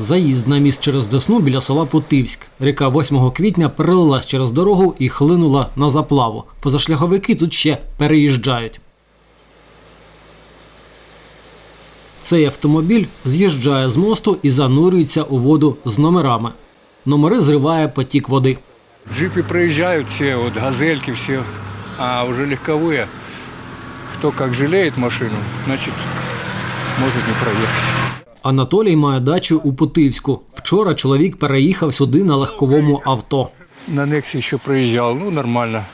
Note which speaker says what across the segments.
Speaker 1: Заїзд на міст через Десну біля села Путивськ. Ріка 8 квітня перелилась через дорогу і хлинула на заплаву. Позашляховики тут ще переїжджають. Цей автомобіль з'їжджає з мосту і занурюється у воду з номерами. Номери зриває потік води.
Speaker 2: Джипы проезжают все, вот газельки все, а уже легковые, кто как жалеет машину, значит, может не проехать.
Speaker 1: Анатолій має дачу у Путивську. Вчора чоловік переїхав сюди на легковому авто.
Speaker 2: На Нексе еще проезжал, ну, нормально.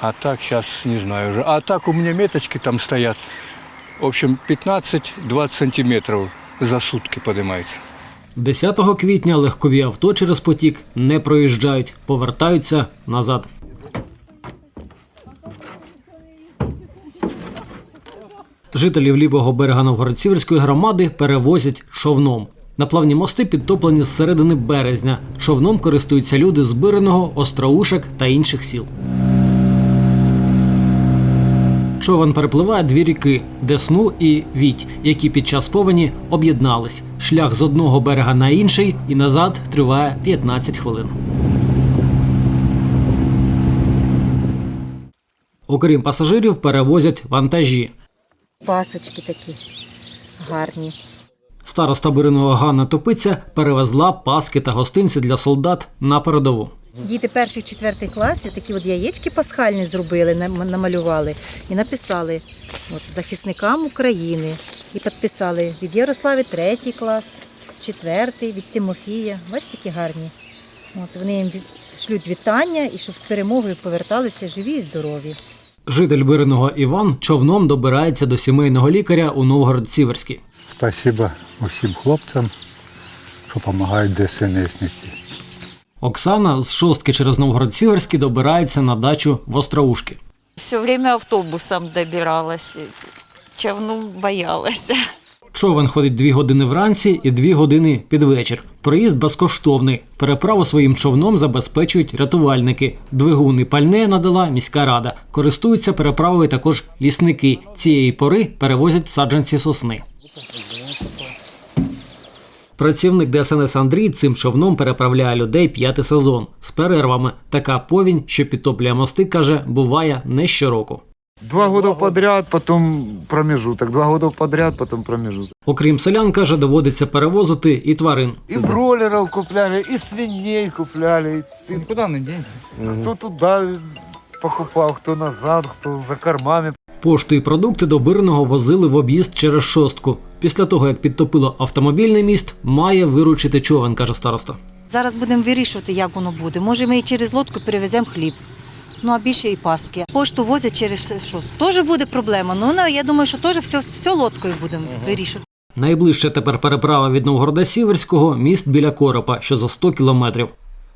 Speaker 2: А так сейчас не знаю уже. А так у меня меточки там стоят. В общем, 15-20 сантиметров за сутки поднимается.
Speaker 1: 10 квітня легкові авто через потік не проїжджають, повертаються назад. Жителів лівого берега Новгород-Сіверської громади перевозять човном. Наплавні мости підтоплені з середини березня. Човном користуються люди з Биреного, Остроушек та інших сіл. Човен перепливає дві ріки Десну і Віть, які під час повені об'єднались. Шлях з одного берега на інший і назад триває 15 хвилин. Окрім пасажирів, перевозять вантажі.
Speaker 3: Пасочки такі гарні.
Speaker 1: Староста Бириного Ганна Топиця перевезла паски та гостинці для солдат на передову.
Speaker 3: Діти перших четвертих класів такі от яєчки пасхальні зробили, намалювали і написали от, захисникам України. І підписали від Ярослави третій клас, четвертий, від Тимофія. Бачите, які гарні. От, вони їм шлють вітання і щоб з перемогою поверталися живі і здорові.
Speaker 1: Житель Бириного Іван човном добирається до сімейного лікаря у Новгород-Сіверський.
Speaker 4: Спасибо усім хлопцям, що допомагають ДСНСники.
Speaker 1: Оксана з шостки через Новгород-Сіверський добирається на дачу в Остроушки.
Speaker 5: Все время автобусом добиралась. Човну боялась.
Speaker 1: Човен ходить дві години вранці і дві години під вечір. Проїзд безкоштовний. Переправу своїм човном забезпечують рятувальники. Двигун і пальне надала міська рада. Користуються переправою також лісники. Цієї пори перевозять саджанці сосни. Працівник ДСНС Андрій цим човном переправляє людей п'ятий сезон з перервами. Така повінь, що підтоплює мости, каже, буває не щороку.
Speaker 6: Два года подряд, потом промежуток. Два года подряд, потом промежуток.
Speaker 1: Окрім селян, каже, доводиться перевозити і тварин.
Speaker 6: И бройлеров купляли, и свиней купляли. И
Speaker 7: Никуда не денься.
Speaker 6: кто туда покупал, кто назад, кто за кормами.
Speaker 1: Пошту і продукти до Бирного возили в об'їзд через шостку. Після того, як підтопило автомобільний міст, має виручити човен, каже староста.
Speaker 3: Зараз будемо вирішувати, як воно буде. Може, ми і через лодку перевеземо хліб. Ну а більше і паски. Пошту возять через що? Теж буде проблема. Ну на- я думаю, що теж все, все лодкою будемо вирішувати.
Speaker 1: Найближче тепер переправа від Новгорода Сіверського міст біля Коропа, що за 100 кілометрів.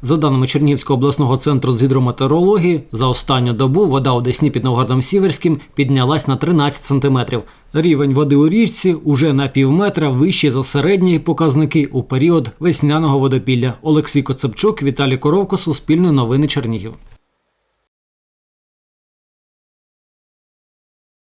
Speaker 1: За даними Чернігівського обласного центру з гідрометеорології, за останню добу вода у Десні під Новгородом Сіверським піднялась на 13 сантиметрів. Рівень води у річці уже на півметра вищий за середні показники у період весняного водопілля. Олексій Коцепчук, Віталій Коровко, Суспільне новини Чернігів.